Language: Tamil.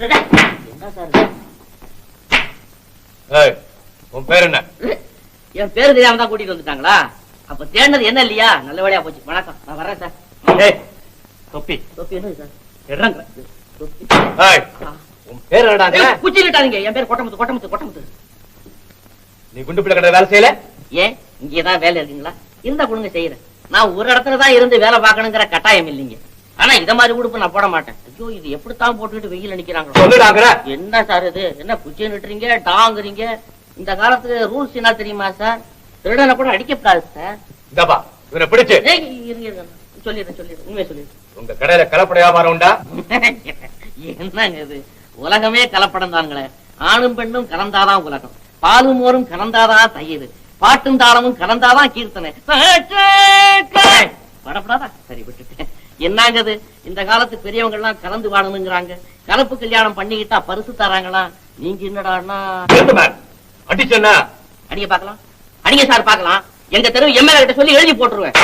என்ன சார் உன் பேர் என்ன? என் பேரு தெரியாம தான் கூட்டிட்டு வந்துட்டாங்களா? அப்ப தேடினது என்ன இல்லையா? நல்ல வேலையா போச்சு. வணக்கம். நான் வர்றேன் சார். தொப்பி. தொப்பி என்ன சார்? எடுறாங்க உன் பேர் என்னடாங்க ஏய், குச்சிக்கிட்டாதீங்க என் பேர் கொட்டமுத்து கொட்டமுத்து கொட்டமுத்து. நீ குண்டு பிள்ளை கடை வேலை செய்யல? ஏன்? இங்க ஏதாவது வேலை இருக்குங்களா? இருந்தா கொடுங்க செய்யறேன் நான் ஒரு இடத்துல தான் இருந்து வேலை பார்க்கணுங்கிற கட்டாயம் இல்லைங்க. ஆனா இத மாதிரி உடுப்பு நான் போட மாட்டேன். ஐயோ இது எப்படித்தான் போட்டுக்கிட்டு வெயில் சொல்லுடாங்கிற என்ன சார் இது? என்ன குச்சி நிட்டுறீங்க? டாங்குறீங்க? இந்த காலத்து ரூல்ஸ் என்ன தெரியுமா சார்? திருடனை கூட அடிக்கப்படாது சார். இந்தப்பா இவனை பிடிச்சு. இருங்க சொல்லிடுறேன் சொல்லிடுறேன். உண்மையை சொல்லிடுறேன். உங்க கடையில கலப்பட வியாபாரம் உண்டா? என்னங்க இது? உலகமே கலப்படம் தாங்களே ஆணும் பெண்ணும் கலந்தாதான் உலகம். பாலும் மோரும் கலந்தாதான் தயிர். பாட்டும் தாளமும் கலந்தாதான் கீர்த்தனை. படப்படாதா சரி விட்டுட்டேன். என்னங்க இது இந்த காலத்து பெரியவங்க எல்லாம் கலந்து வாழணுங்கிறாங்க. கலப்பு கல்யாணம் பண்ணிக்கிட்டா பரிசு தராங்களா? நீங்க என்னடான்னா? அடிச்சேன்னா? அடிங்க பார்க்கலாம். அடிங்க சார் பார்க்கலாம். எங்க தெருவு எம்எல்ஏ கிட்ட சொல்லி எழுதி போட்டுருவேன்.